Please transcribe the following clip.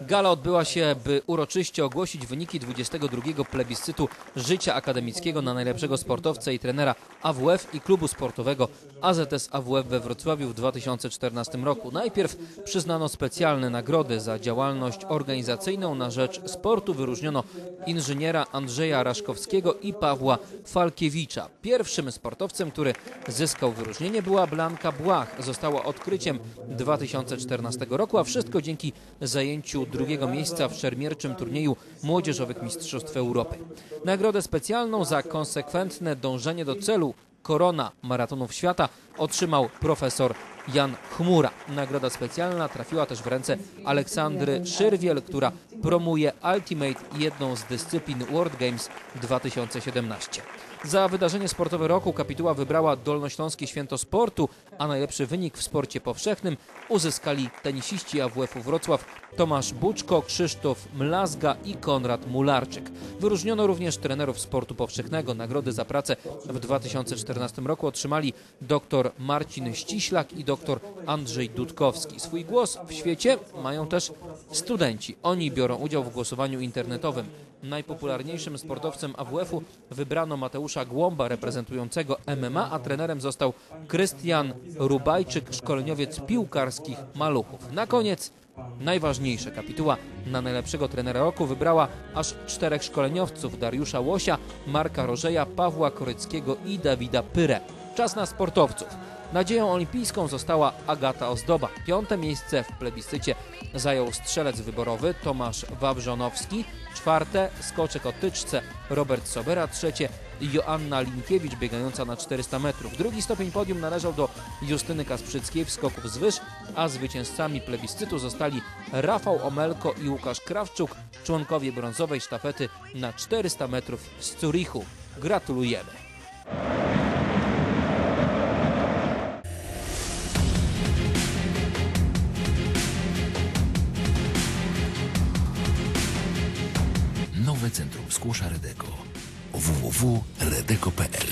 Gala odbyła się, by uroczyście ogłosić wyniki 22 plebiscytu życia akademickiego na najlepszego sportowca i trenera AWF i klubu sportowego AZS AWF we Wrocławiu w 2014 roku. Najpierw przyznano specjalne nagrody za działalność organizacyjną na rzecz sportu. Wyróżniono inżyniera Andrzeja Raszkowskiego i Pawła Falkiewicza. Pierwszym sportowcem, który zyskał wyróżnienie była Blanka Błach. Została odkryciem 2014 roku, a wszystko dzięki zajęciu drugiego miejsca w szermierczym turnieju Młodzieżowych Mistrzostw Europy. Nagrodę specjalną za konsekwentne dążenie do celu Korona Maratonów Świata otrzymał profesor Jan Chmura. Nagroda specjalna trafiła też w ręce Aleksandry Szyrwiel, która promuje Ultimate, jedną z dyscyplin World Games 2017. Za wydarzenie sportowe roku kapituła wybrała Dolnośląskie Święto Sportu, a najlepszy wynik w sporcie powszechnym uzyskali tenisiści AWF-u Wrocław Tomasz Buczko, Krzysztof Mlazga i Konrad Mularczyk. Wyróżniono również trenerów sportu powszechnego. Nagrody za pracę w 2014 roku otrzymali dr Marcin Ściślak i dr Andrzej Dudkowski. Swój głos w świecie mają też studenci. Oni biorą udział w głosowaniu internetowym. Najpopularniejszym sportowcem AWF-u wybrano Mateusza Głąba reprezentującego MMA, a trenerem został Krystian Rubajczyk, szkoleniowiec piłkarskich maluchów. Na koniec najważniejsza kapituła na najlepszego trenera roku wybrała aż czterech szkoleniowców Dariusza Łosia, Marka Rożeja, Pawła Koryckiego i Dawida Pyrę. Czas na sportowców. Nadzieją olimpijską została Agata Ozdoba. Piąte miejsce w plebiscycie zajął strzelec wyborowy Tomasz Wawrzonowski. Czwarte skoczek o tyczce Robert Sobera. Trzecie Joanna Linkiewicz biegająca na 400 metrów. Drugi stopień podium należał do Justyny Kasprzyckiej w skoków z wyż, a zwycięzcami plebiscytu zostali Rafał Omelko i Łukasz Krawczuk, członkowie brązowej sztafety na 400 metrów z Zurichu. Gratulujemy! Nowe Centrum Skłosza Redeko. www.redeko.pl